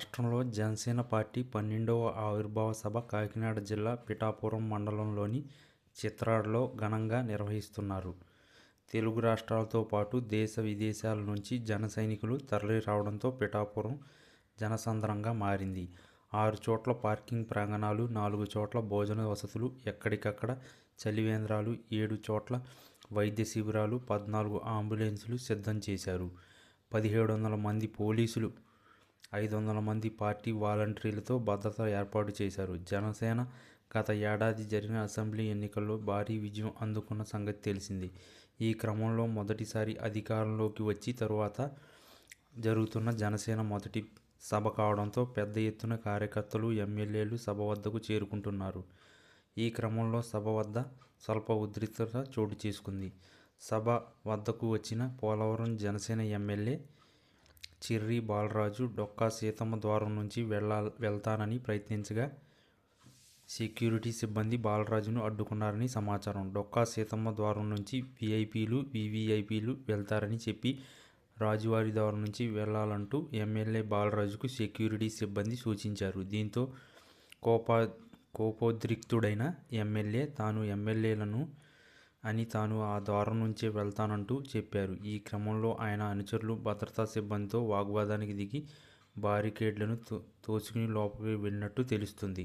రాష్ట్రంలో జనసేన పార్టీ పన్నెండవ ఆవిర్భావ సభ కాకినాడ జిల్లా పిఠాపురం మండలంలోని చిత్రాడలో ఘనంగా నిర్వహిస్తున్నారు. తెలుగు రాష్ట్రాలతో పాటు దేశ విదేశాల నుంచి జన సైనికులు తరలిరావడంతో పిఠాపురం జనసంద్రంగా మారింది. ఆరు చోట్ల పార్కింగ్ ప్రాంగణాలు నాలుగు చోట్ల భోజన వసతులు ఎక్కడికక్కడ చలివేంద్రాలు ఏడు చోట్ల వైద్య శిబిరాలు పద్నాలుగు అంబులెన్సులు సిద్ధం చేశారు. పదిహేడు వందల మంది పోలీసులు ఐదు వందల మంది పార్టీ వాలంటీర్లతో భద్రత ఏర్పాటు చేశారు. జనసేన గత ఏడాది జరిగిన అసెంబ్లీ ఎన్నికల్లో భారీ విజయం అందుకున్న సంగతి తెలిసింది. ఈ క్రమంలో మొదటిసారి అధికారంలోకి వచ్చి తరువాత జరుగుతున్న జనసేన మొదటి సభ కావడంతో పెద్ద ఎత్తున కార్యకర్తలు ఎమ్మెల్యేలు సభ వద్దకు చేరుకుంటున్నారు. ఈ క్రమంలో సభ వద్ద స్వల్ప ఉద్రిక్తత చోటు చేసుకుంది. సభ వద్దకు వచ్చిన పోలవరం జనసేన ఎమ్మెల్యే చిర్రి బాలరాజు డొక్కా సీతమ్మ ద్వారం నుంచి వెళ్ళా వెళ్తానని ప్రయత్నించగా సెక్యూరిటీ సిబ్బంది బాలరాజును అడ్డుకున్నారని సమాచారం. డొక్కా సీతమ్మ ద్వారం నుంచి వీఐపీలు వీవీఐపీలు వెళ్తారని చెప్పి రాజువారి ద్వారం నుంచి వెళ్ళాలంటూ ఎమ్మెల్యే బాలరాజుకు సెక్యూరిటీ సిబ్బంది సూచించారు. దీంతో కోపా కోపోద్రిక్తుడైన ఎమ్మెల్యే తాను ఎమ్మెల్యేలను అని తాను ఆ ద్వారం నుంచే వెళ్తానంటూ చెప్పారు. ఈ క్రమంలో ఆయన అనుచరులు భద్రతా సిబ్బందితో వాగ్వాదానికి దిగి బారికేడ్లను తో తోసుకుని లోపలికి వెళ్ళినట్టు తెలుస్తుంది.